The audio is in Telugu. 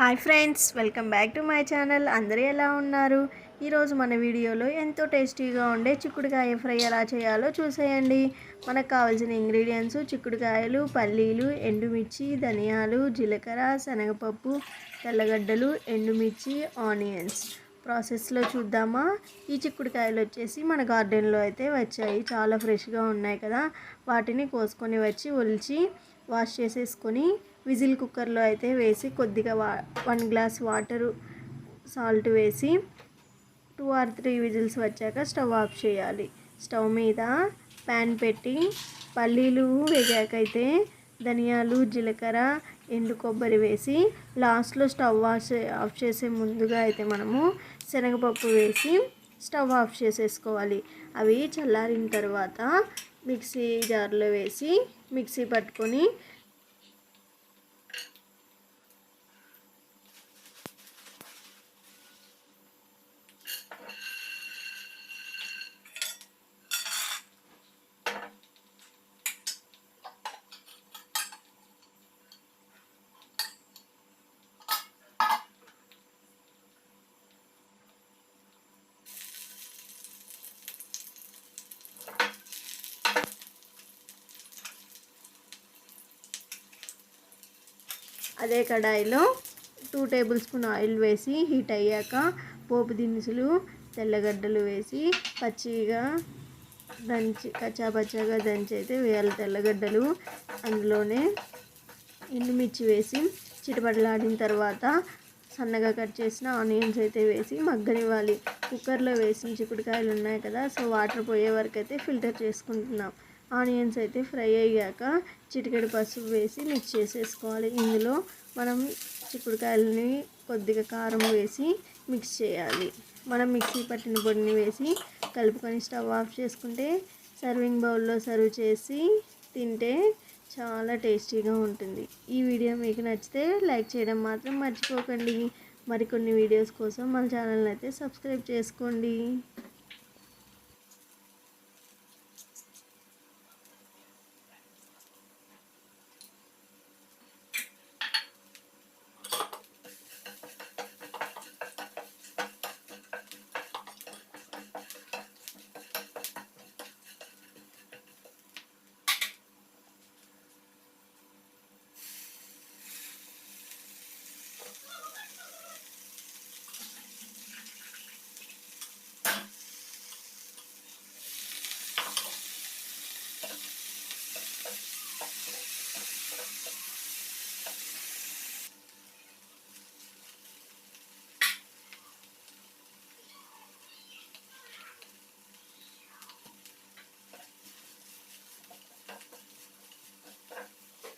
Hi friends welcome back to my channel. అందరూ ఎలా ఉన్నారు? ఈరోజు మన వీడియోలో ఎంతో టేస్టీగా ఉండే చిక్కుడుకాయ ఫ్రై ఎలా చేయాలో చూసేయండి. మనకు కావాల్సిన ఇంగ్రీడియంట్స్ చిక్కుడుకాయలు పల్లీలు ఎండుమిర్చి ధనియాలు జీలకర్ర శనగపప్పు తెల్లగడ్డలు ఎండుమిర్చి ఆనియన్స్. ప్రాసెస్లో చూద్దామా? ఈ చిక్కుడుకాయలు వచ్చేసి మన గార్డెన్లో అయితే వచ్చాయి. చాలా ఫ్రెష్గా ఉన్నాయి కదా. వాటిని కోసుకొని వచ్చి ఒలిచి వాష్ చేసేసుకొని విజిల్ కుక్కర్లో అయితే వేసి కొద్దిగా వా వన్ గ్లాస్ వాటర్ సాల్ట్ వేసి టూ ఆర్ త్రీ విజిల్స్ వచ్చాక స్టవ్ ఆఫ్ చేయాలి. స్టవ్ మీద ప్యాన్ పెట్టి పల్లీలు వేగాకైతే ధనియాలు జీలకర్ర ఎండు కొబ్బరి వేసి లాస్ట్లో స్టవ్ ఆఫ్ ఆఫ్ చేసే ముందుగా అయితే మనము శనగపప్పు వేసి స్టవ్ ఆఫ్ చేసేసుకోవాలి. అవి చల్లారిన తర్వాత మిక్సీ జార్లో వేసి మిక్సీ పట్టుకొని అదే కడాయిలో టూ టేబుల్ స్పూన్ ఆయిల్ వేసి హీట్ అయ్యాక పోపు దినుసులు తెల్లగడ్డలు వేసి పచ్చిగా దంచి కచ్చా పచ్చాగా దంచి అయితే వేయాలి తెల్లగడ్డలు. అందులోనే ఎండుమిర్చి వేసి చిటపటలాడిన తర్వాత సన్నగా కట్ చేసిన ఆనియన్స్ అయితే వేసి మగ్గనివ్వాలి. కుక్కర్లో వేసిన చిక్కుడుకాయలు ఉన్నాయి కదా సో వాటర్ పోయే వరకు అయితే ఫిల్టర్ చేసుకుంటున్నాం. ఆనియన్స్ అయితే ఫ్రై అయ్యాక చిటికెడు పసుపు వేసి మిక్స్ చేసేసుకోవాలి. ఇందులో మనం చిక్కుడుకాయలని కొద్దిగా కారం వేసి మిక్స్ చేయాలి. మనం మిక్సీ పట్టిన పొడిని వేసి కలుపుకొని స్టవ్ ఆఫ్ చేసుకుంటే సర్వింగ్ బౌల్లో సర్వ్ చేసి తింటే చాలా టేస్టీగా ఉంటుంది. ఈ వీడియో మీకు నచ్చితే లైక్ చేయడం మాత్రం మర్చిపోకండి. మరికొన్ని వీడియోస్ కోసం మన ఛానల్ని అయితే సబ్స్క్రైబ్ చేసుకోండి.